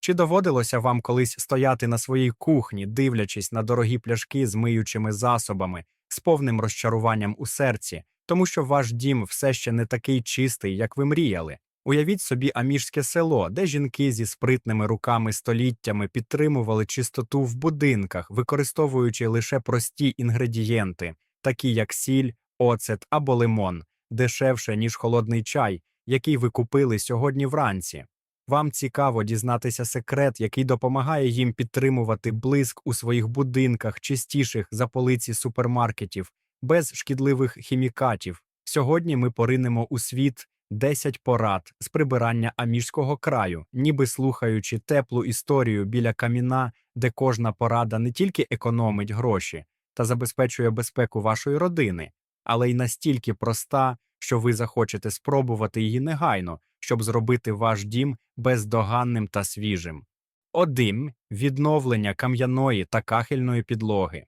Чи доводилося вам колись стояти на своїй кухні, дивлячись на дорогі пляшки з миючими засобами, з повним розчаруванням у серці, тому що ваш дім все ще не такий чистий, як ви мріяли? Уявіть собі аміжське село, де жінки зі спритними руками століттями підтримували чистоту в будинках, використовуючи лише прості інгредієнти, такі як сіль, оцет або лимон, дешевше, ніж холодний чай, який ви купили сьогодні вранці. Вам цікаво дізнатися секрет, який допомагає їм підтримувати блиск у своїх будинках, чистіших за полиці супермаркетів, без шкідливих хімікатів. Сьогодні ми поринемо у світ 10 порад з прибирання аміжського краю, ніби слухаючи теплу історію біля каміна, де кожна порада не тільки економить гроші та забезпечує безпеку вашої родини, але й настільки проста, що ви захочете спробувати її негайно, щоб зробити ваш дім бездоганним та свіжим. 1. Відновлення кам'яної та кахельної підлоги.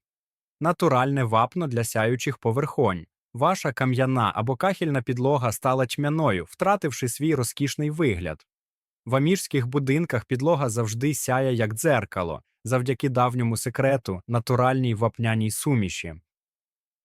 Натуральне вапно для сяючих поверхонь. Ваша кам'яна або кахельна підлога стала тьмяною, втративши свій розкішний вигляд. В аміжських будинках підлога завжди сяє як дзеркало, завдяки давньому секрету, натуральній вапняній суміші.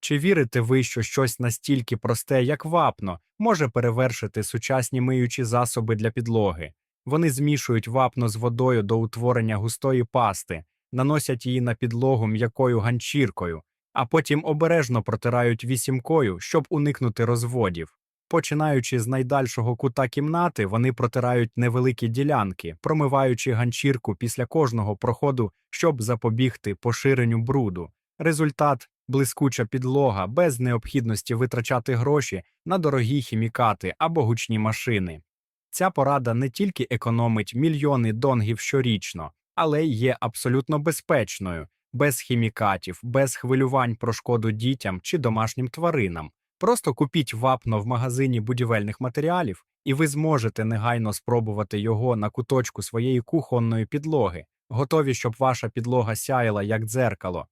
Чи вірите ви, що щось настільки просте, як вапно, може перевершити сучасні миючі засоби для підлоги? Вони змішують вапно з водою до утворення густої пасти, наносять її на підлогу м'якою ганчіркою, а потім обережно протирають вісімкою, щоб уникнути розводів. Починаючи з найдальшого кута кімнати, вони протирають невеликі ділянки, промиваючи ганчірку після кожного проходу, щоб запобігти поширенню бруду. Результат блискуча підлога без необхідності витрачати гроші на дорогі хімікати або гучні машини. Ця порада не тільки економить мільйони донгів щорічно, але й є абсолютно безпечною, без хімікатів, без хвилювань про шкоду дітям чи домашнім тваринам. Просто купіть вапно в магазині будівельних матеріалів, і ви зможете негайно спробувати його на куточку своєї кухонної підлоги, готові, щоб ваша підлога сяяла як дзеркало.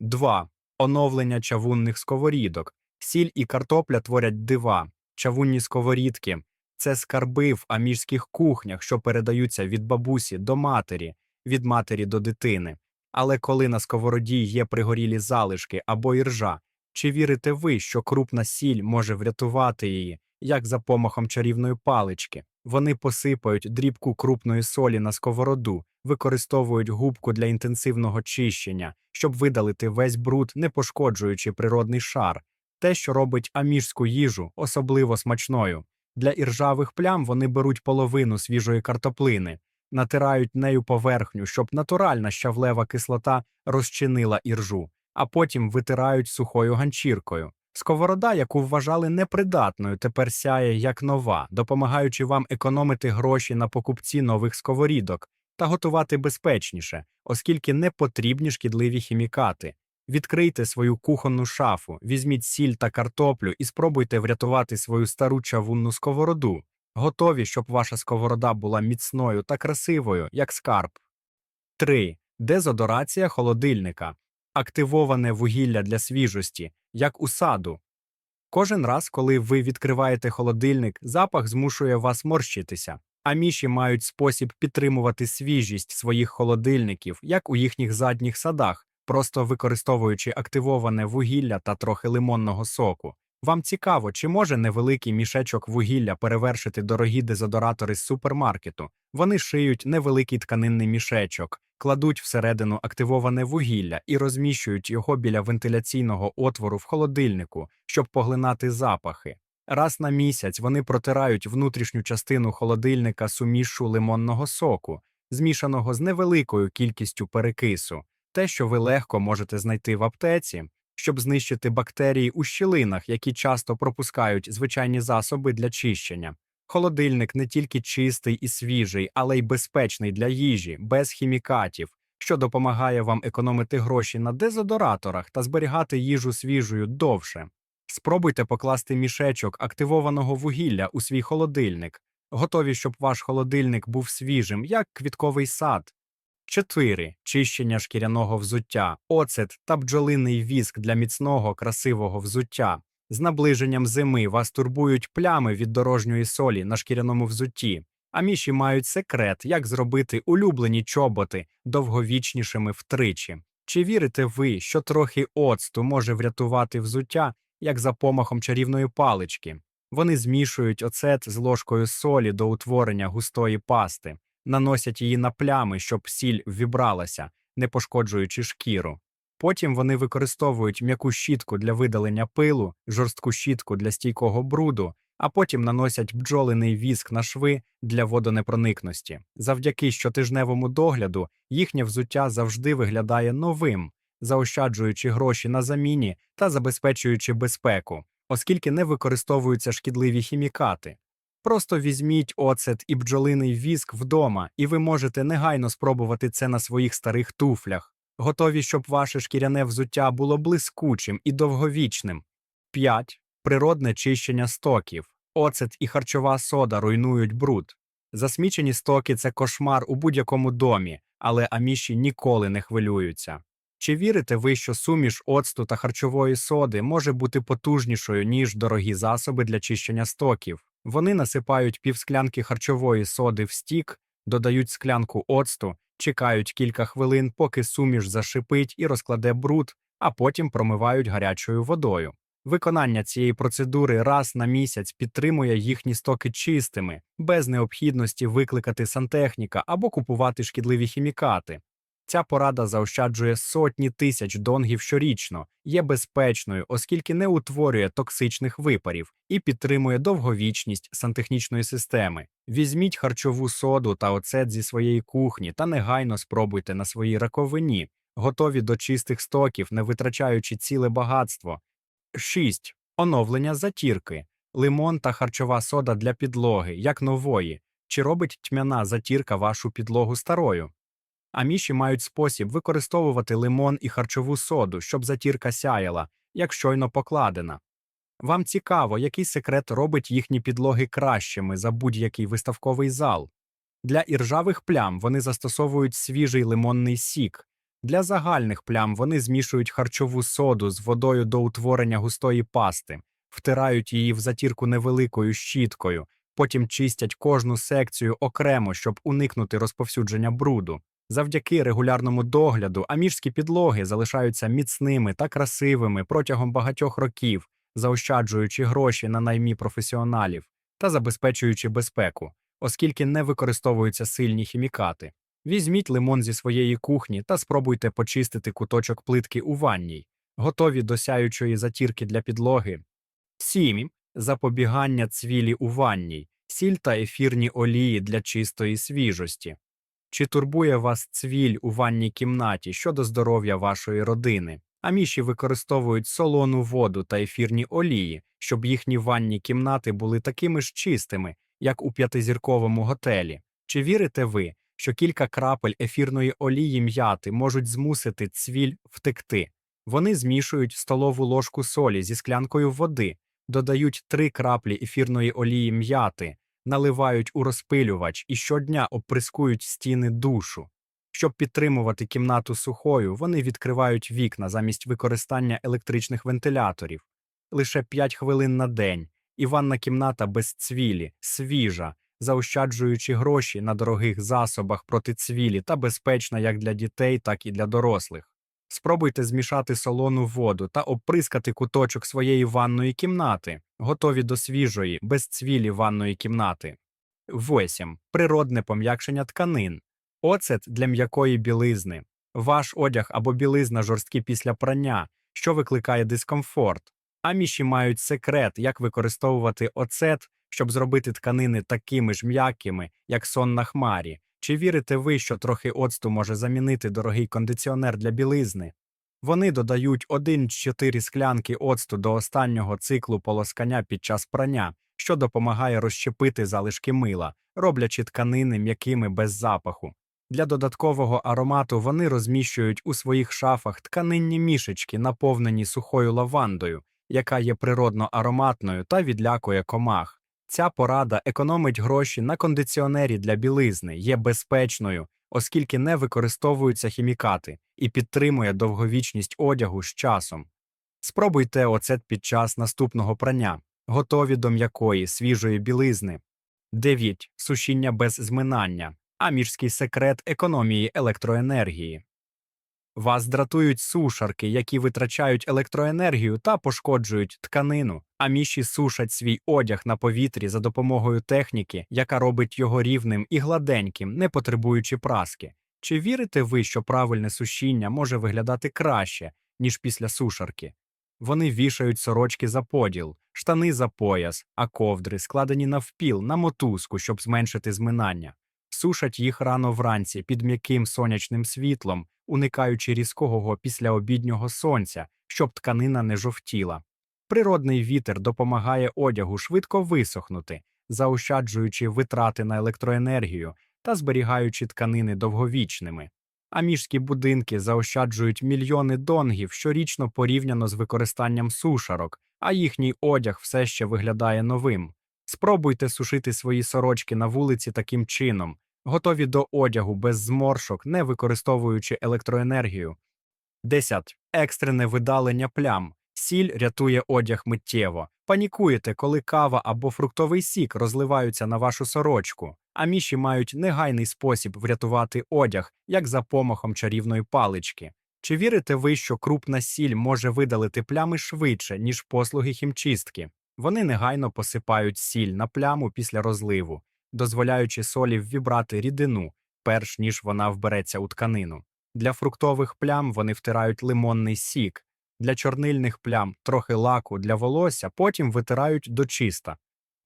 2. Оновлення чавунних сковорідок. Сіль і картопля творять дива. Чавунні сковорідки це скарби в аміжських кухнях, що передаються від бабусі до матері, від матері до дитини. Але коли на сковороді є пригорілі залишки або іржа, чи вірите ви, що крупна сіль може врятувати її, як за помахом чарівної палички? Вони посипають дрібку крупної солі на сковороду, використовують губку для інтенсивного чищення, щоб видалити весь бруд, не пошкоджуючи природний шар, те, що робить аміжську їжу особливо смачною. Для іржавих плям вони беруть половину свіжої картоплини, натирають нею поверхню, щоб натуральна щавлева кислота розчинила іржу, а потім витирають сухою ганчіркою. Сковорода, яку вважали непридатною, тепер сяє як нова, допомагаючи вам економити гроші на покупці нових сковорідок та готувати безпечніше, оскільки не потрібні шкідливі хімікати. Відкрийте свою кухонну шафу, візьміть сіль та картоплю і спробуйте врятувати свою стару чавунну сковороду. Готові, щоб ваша сковорода була міцною та красивою, як скарб. 3. Дезодорація холодильника. Активоване вугілля для свіжості, як у саду. Кожен раз, коли ви відкриваєте холодильник, запах змушує вас морщитися. А міші мають спосіб підтримувати свіжість своїх холодильників, як у їхніх задніх садах, просто використовуючи активоване вугілля та трохи лимонного соку. Вам цікаво, чи може невеликий мішечок вугілля перевершити дорогі дезодоратори з супермаркету? Вони шиють невеликий тканинний мішечок, кладуть всередину активоване вугілля і розміщують його біля вентиляційного отвору в холодильнику, щоб поглинати запахи. Раз на місяць вони протирають внутрішню частину холодильника сумішу лимонного соку, змішаного з невеликою кількістю перекису, те, що ви легко можете знайти в аптеці, щоб знищити бактерії у щілинах, які часто пропускають звичайні засоби для чищення. Холодильник не тільки чистий і свіжий, але й безпечний для їжі, без хімікатів, що допомагає вам економити гроші на дезодораторах та зберігати їжу свіжою довше. Спробуйте покласти мішечок активованого вугілля у свій холодильник, готові, щоб ваш холодильник був свіжим, як квітковий сад. 4. Чищення шкіряного взуття, оцет та бджолиний віск для міцного красивого взуття. З наближенням зими вас турбують плями від дорожньої солі на шкіряному взутті. А міші мають секрет, як зробити улюблені чоботи довговічнішими втричі. Чи вірите ви, що трохи оцту може врятувати взуття, як за помахом чарівної палички? Вони змішують оцет з ложкою солі до утворення густої пасти, наносять її на плями, щоб сіль ввібралася, не пошкоджуючи шкіру. Потім вони використовують м'яку щітку для видалення пилу, жорстку щітку для стійкого бруду, а потім наносять бджолиний віск на шви для водонепроникності. Завдяки щотижневому догляду їхнє взуття завжди виглядає новим, заощаджуючи гроші на заміні та забезпечуючи безпеку, оскільки не використовуються шкідливі хімікати. Просто візьміть оцет і бджолиний віск вдома, і ви можете негайно спробувати це на своїх старих туфлях. Готові, щоб ваше шкіряне взуття було блискучим і довговічним. 5. Природне чищення стоків. Оцет і харчова сода руйнують бруд. Засмічені стоки це кошмар у будь-якому домі, але аміші ніколи не хвилюються. Чи вірите ви, що суміш оцту та харчової соди може бути потужнішою, ніж дорогі засоби для чищення стоків? Вони насипають півсклянки харчової соди в стік, додають склянку оцту, чекають кілька хвилин, поки суміш зашипить і розкладе бруд, а потім промивають гарячою водою. Виконання цієї процедури раз на місяць підтримує їхні стоки чистими, без необхідності викликати сантехніка або купувати шкідливі хімікати. Ця порада заощаджує сотні тисяч донгів щорічно, є безпечною, оскільки не утворює токсичних випарів і підтримує довговічність сантехнічної системи. Візьміть харчову соду та оцет зі своєї кухні та негайно спробуйте на своїй раковині, готові до чистих стоків, не витрачаючи ціле багатство. 6. Оновлення затірки. Лимон та харчова сода для підлоги, як нової. Чи робить тьмяна затірка вашу підлогу старою? Аміші мають спосіб використовувати лимон і харчову соду, щоб затірка сяяла, як щойно покладена. Вам цікаво, який секрет робить їхні підлоги кращими за будь-який виставковий зал. Для іржавих плям вони застосовують свіжий лимонний сік. Для загальних плям вони змішують харчову соду з водою до утворення густої пасти, втирають її в затірку невеликою щіткою, потім чистять кожну секцію окремо, щоб уникнути розповсюдження бруду. Завдяки регулярному догляду аміжські підлоги залишаються міцними та красивими протягом багатьох років, заощаджуючи гроші на наймі професіоналів та забезпечуючи безпеку, оскільки не використовуються сильні хімікати. Візьміть лимон зі своєї кухні та спробуйте почистити куточок плитки у ванній, готові до сяючої затірки для підлоги. 7. Запобігання цвілі у ванній, сіль та ефірні олії для чистої свіжості. Чи турбує вас цвіль у ванній кімнаті щодо здоров'я вашої родини? Аміші використовують солону воду та ефірні олії, щоб їхні ванні кімнати були такими ж чистими, як у п'ятизірковому готелі. Чи вірите ви, що кілька крапель ефірної олії м'яти можуть змусити цвіль втекти? Вони змішують столову ложку солі зі склянкою води, додають три краплі ефірної олії м'яти, наливають у розпилювач і щодня оприскують стіни душу. Щоб підтримувати кімнату сухою, вони відкривають вікна замість використання електричних вентиляторів. Лише 5 хвилин на день, і ванна кімната без цвілі, свіжа, заощаджуючи гроші на дорогих засобах проти цвілі та безпечна як для дітей, так і для дорослих. Спробуйте змішати солону воду та оприскати куточок своєї ванної кімнати, готові до свіжої, без цвілі ванної кімнати. 8. Природне пом'якшення тканин. Оцет для м'якої білизни. Ваш одяг або білизна жорсткі після прання, що викликає дискомфорт. Аміші мають секрет, як використовувати оцет, щоб зробити тканини такими ж м'якими, як сон на хмарі. Чи вірите ви, що трохи оцту може замінити дорогий кондиціонер для білизни? Вони додають 1-4 склянки оцту до останнього циклу полоскання під час прання, що допомагає розщепити залишки мила, роблячи тканини м'якими без запаху. Для додаткового аромату вони розміщують у своїх шафах тканинні мішечки, наповнені сухою лавандою, яка є природно ароматною та відлякує комах. Ця порада економить гроші на кондиціонері для білизни, є безпечною, оскільки не використовуються хімікати і підтримує довговічність одягу з часом. Спробуйте оцет під час наступного прання, готові до м'якої, свіжої білизни. 9. Сушіння без зминання. Амірський секрет економії електроенергії. Вас дратують сушарки, які витрачають електроенергію та пошкоджують тканину. Аміші сушать свій одяг на повітрі за допомогою техніки, яка робить його рівним і гладеньким, не потребуючи праски. Чи вірите ви, що правильне сушіння може виглядати краще, ніж після сушарки? Вони вішають сорочки за поділ, штани за пояс, а ковдри складені навпіл на мотузку, щоб зменшити зминання. Сушать їх рано вранці під м'яким сонячним світлом, уникаючи різкого післяобіднього сонця, щоб тканина не жовтіла. Природний вітер допомагає одягу швидко висохнути, заощаджуючи витрати на електроенергію та зберігаючи тканини довговічними. Аміжські будинки заощаджують мільйони донгів щорічно порівняно з використанням сушарок, а їхній одяг все ще виглядає новим. Спробуйте сушити свої сорочки на вулиці таким чином, готові до одягу без зморшок, не використовуючи електроенергію. 10. Екстрене видалення плям. Сіль рятує одяг миттєво. Панікуєте, коли кава або фруктовий сік розливаються на вашу сорочку. А міші мають негайний спосіб врятувати одяг, як за помахом чарівної палички. Чи вірите ви, що крупна сіль може видалити плями швидше, ніж послуги хімчистки? Вони негайно посипають сіль на пляму після розливу, дозволяючи солі ввібрати рідину, перш ніж вона вбереться у тканину. Для фруктових плям вони втирають лимонний сік, для чорнильних плям трохи лаку для волосся, потім витирають до чиста.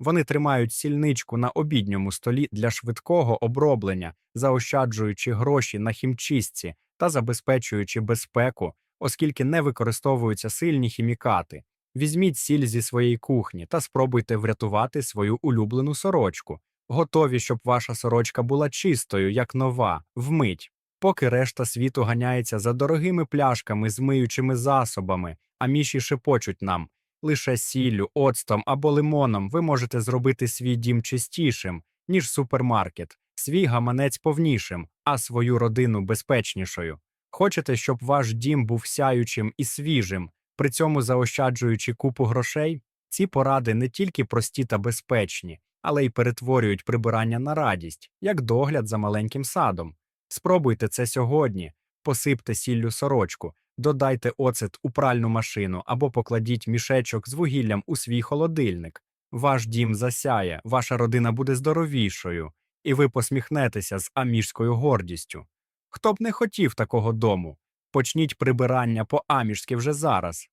Вони тримають сільничку на обідньому столі для швидкого оброблення, заощаджуючи гроші на хімчистці та забезпечуючи безпеку, оскільки не використовуються сильні хімікати. Візьміть сіль зі своєї кухні та спробуйте врятувати свою улюблену сорочку. Готові, щоб ваша сорочка була чистою, як нова, вмить. Поки решта світу ганяється за дорогими пляшками з миючими засобами, а міші шепочуть нам лише сіллю, оцтом або лимоном ви можете зробити свій дім чистішим, ніж супермаркет, свій гаманець повнішим, а свою родину безпечнішою. Хочете, щоб ваш дім був сяючим і свіжим, при цьому заощаджуючи купу грошей? Ці поради не тільки прості та безпечні, але й перетворюють прибирання на радість, як догляд за маленьким садом. Спробуйте це сьогодні, посипте сіллю сорочку, додайте оцет у пральну машину або покладіть мішечок з вугіллям у свій холодильник. Ваш дім засяє, ваша родина буде здоровішою, і ви посміхнетеся з аміжською гордістю. Хто б не хотів такого дому, почніть прибирання по амішськи вже зараз.